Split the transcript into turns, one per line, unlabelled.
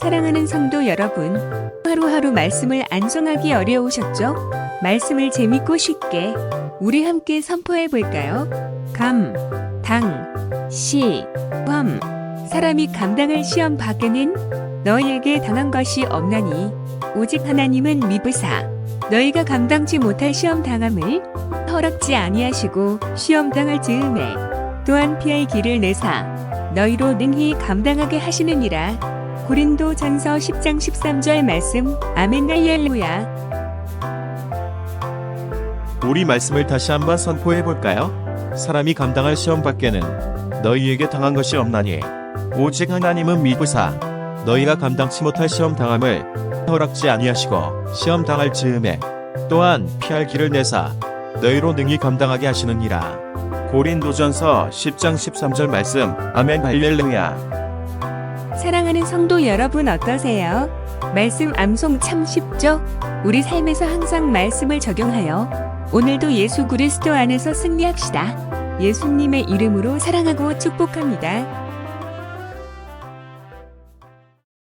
사랑하는 성도 여러분, 하루하루 말씀을 안정하기 어려우셨죠? 말씀을 재밌고 쉽게 우리 함께 선포해 볼까요? 감, 당, 시, 험. 사람이 감당할 시험 밖에는 너희에게 당한 것이 없나니 오직 하나님은 미부사 너희가 감당치 못할 시험 당함을 허락지 아니하시고 시험 당할 즈음에 또한 피할 길을 내사 너희로 능히 감당하게 하시느니라. 고린도 전서 10장 13절 말씀 아멘 할렐루야
우리 말씀을 다시 한번 선포해 볼까요? 사람이 감당할 시험 밖에는 너희에게 당한 것이 없나니 오직 하나님은 미부사 너희가 감당치 못할 시험 당함을 허락지 아니하시고 시험 당할 즈음에 또한 피할 길을 내사 너희로 능히 감당하게 하시느니라. 고린도전서 10장 13절 말씀 아멘 할렐루야.
사랑하는 성도 여러분 어떠세요? 말씀 암송 참 쉽죠? 우리 삶에서 항상 말씀을 적용하여 오늘도 예수 그리스도 안에서 승리합시다. 예수님의 이름으로 사랑하고 축복합니다.